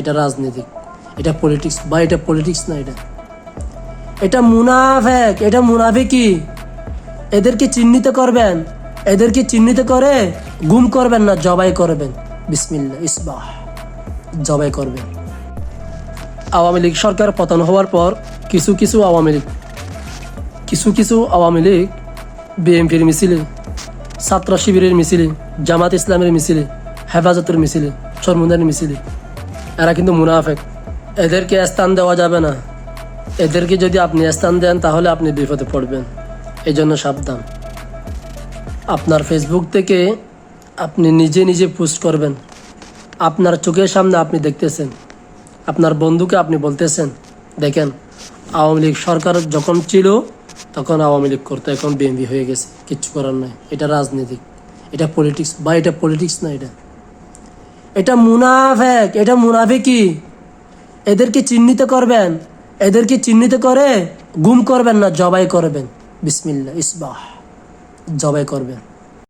এটা রাজনীতি, এটা পলিটিক্স বা এটা পলিটিক্স না এটা। এটা মুনাফেক, এটা মুনাফিকি। এদেরকে চিহ্নিত করবেন, এদেরকে চিহ্নিত করে গুম করবেন না, জবাই করবেন। বিসমিল্লা ইসবাহ, জবাই করবেন। আওয়ামী লীগ সরকার পতন হওয়ার পর কিছু কিছু আওয়ামী লীগ, কিছু কিছু আওয়ামী লীগ বিএনপির মিছিলে, ছাত্র শিবিরের মিছিলে, জামাত ইসলামের মিছিলে, হেফাজতের মিছিলে সরমুন্দার মিছিলে এরা কিন্তু মুনাফেক। এদেরকে স্থান দেওয়া যাবে না। এদেরকে যদি আপনি স্থান দেন, তাহলে আপনি বিপদে পড়বেন। এই জন্য সাবধান। আপনার ফেসবুক থেকে আপনি নিজে নিজে পোস্ট করবেন। আপনার চোখের সামনে আপনি দেখতেছেন। আপনার বন্ধুকে আপনি বলতেছেন, দেখেন, আওয়ামী লীগ সরকার যখন ছিল, তখন আওয়ামী লীগ করতো, এখন বিএনপি হয়ে গেছে। কিচ্ছু করার নাই। এটা রাজনীতি এটা পলিটিক্স বা এটা পলিটিক্স না এটা। এটা মুনাফেক, এটা মুনাফিকি। এদেরকে চিহ্নিত করবেন? এদেরকে চিহ্নিত করে? গুম করবেন না, জবাই করবেন। বিসমিল্লা ইসবাহ, জবাই করবেন।